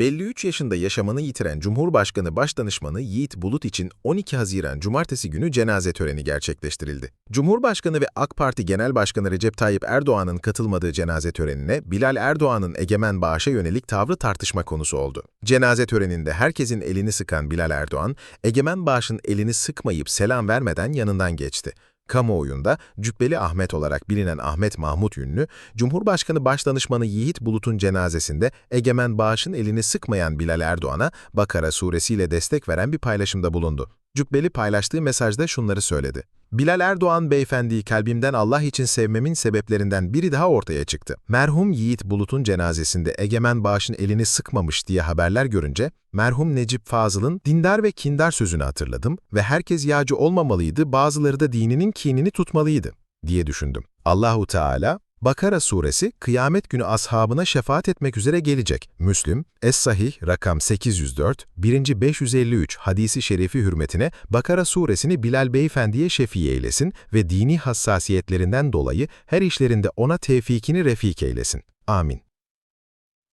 53 yaşında yaşamını yitiren Cumhurbaşkanı Başdanışmanı Yiğit Bulut için 12 Haziran Cumartesi günü cenaze töreni gerçekleştirildi. Cumhurbaşkanı ve AK Parti Genel Başkanı Recep Tayyip Erdoğan'ın katılmadığı cenaze törenine Bilal Erdoğan'ın egemen bağışa yönelik tavrı tartışma konusu oldu. Cenaze töreninde herkesin elini sıkan Bilal Erdoğan, egemen bağışın elini sıkmayıp selam vermeden yanından geçti. Kamuoyunda Cübbeli Ahmet olarak bilinen Ahmet Mahmut Ünlü, Cumhurbaşkanı Başdanışmanı Yiğit Bulut'un cenazesinde Egemen Bağış'ın elini sıkmayan Bilal Erdoğan'a Bakara suresiyle destek veren bir paylaşımda bulundu. Cübbeli paylaştığı mesajda şunları söyledi. Bilal Erdoğan beyefendiyi kalbimden Allah için sevmemin sebeplerinden biri daha ortaya çıktı. Merhum Yiğit Bulut'un cenazesinde Egemen Bağış'ın elini sıkmamış diye haberler görünce, merhum Necip Fazıl'ın dindar ve kindar sözünü hatırladım ve herkes yağcı olmamalıydı, bazıları da dininin kinini tutmalıydı diye düşündüm. Allahu Teala Bakara suresi kıyamet günü ashabına şefaat etmek üzere gelecek. Müslüm, Es-Sahih rakam 804, 1. 553 hadisi şerifi hürmetine Bakara suresini Bilal Beyefendi'ye şefi eylesin ve dini hassasiyetlerinden dolayı her işlerinde ona tevfikini refik eylesin. Amin.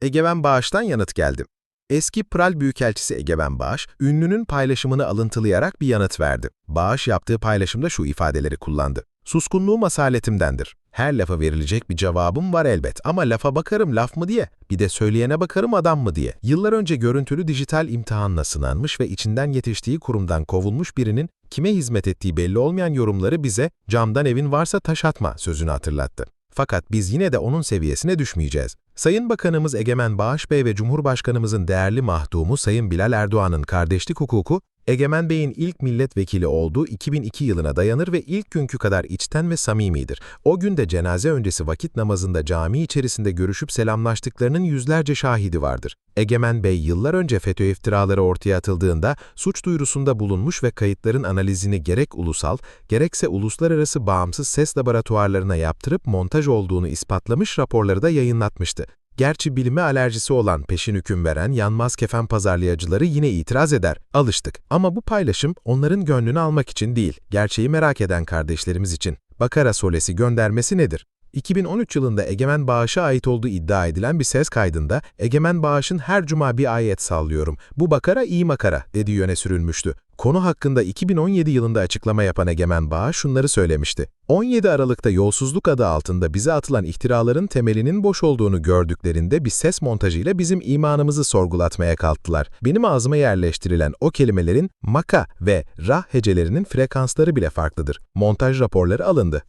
Egemen Bağış'tan yanıt geldi. Eski Pral Büyükelçisi Egemen Bağış, ünlünün paylaşımını alıntılayarak bir yanıt verdi. Bağış yaptığı paylaşımda şu ifadeleri kullandı. Suskunluğum asaletimdendir. Her lafa verilecek bir cevabım var elbet ama lafa bakarım laf mı diye, bir de söyleyene bakarım adam mı diye. Yıllar önce görüntülü dijital imtihanla sınanmış ve içinden yetiştiği kurumdan kovulmuş birinin kime hizmet ettiği belli olmayan yorumları bize camdan evin varsa taş atma sözünü hatırlattı. Fakat biz yine de onun seviyesine düşmeyeceğiz. Sayın Bakanımız Egemen Bağış Bey ve Cumhurbaşkanımızın değerli mahdumu Sayın Bilal Erdoğan'ın kardeşlik hukuku, Egemen Bey'in ilk milletvekili olduğu 2002 yılına dayanır ve ilk günkü kadar içten ve samimidir. O gün de cenaze öncesi vakit namazında cami içerisinde görüşüp selamlaştıklarının yüzlerce şahidi vardır. Egemen Bey yıllar önce FETÖ iftiraları ortaya atıldığında suç duyurusunda bulunmuş ve kayıtların analizini gerek ulusal, gerekse uluslararası bağımsız ses laboratuvarlarına yaptırıp montaj olduğunu ispatlamış raporları da yayınlatmıştı. Gerçi bilime alerjisi olan peşin hüküm veren yanmaz kefen pazarlayıcıları yine itiraz eder. Alıştık. Ama bu paylaşım onların gönlünü almak için değil, gerçeği merak eden kardeşlerimiz için. Bakara Solesi göndermesi nedir? 2013 yılında Egemen Bağış'a ait olduğu iddia edilen bir ses kaydında Egemen Bağış'ın her cuma bir ayet sallıyorum. Bu bakara iyi makara dediği yöne sürülmüştü. Konu hakkında 2017 yılında açıklama yapan Egemen Bağ şunları söylemişti. 17 Aralık'ta yolsuzluk adı altında bize atılan ihtiraların temelinin boş olduğunu gördüklerinde bir ses montajıyla bizim imanımızı sorgulatmaya kalktılar. Benim ağzıma yerleştirilen o kelimelerin maka ve ra hecelerinin frekansları bile farklıdır. Montaj raporları alındı.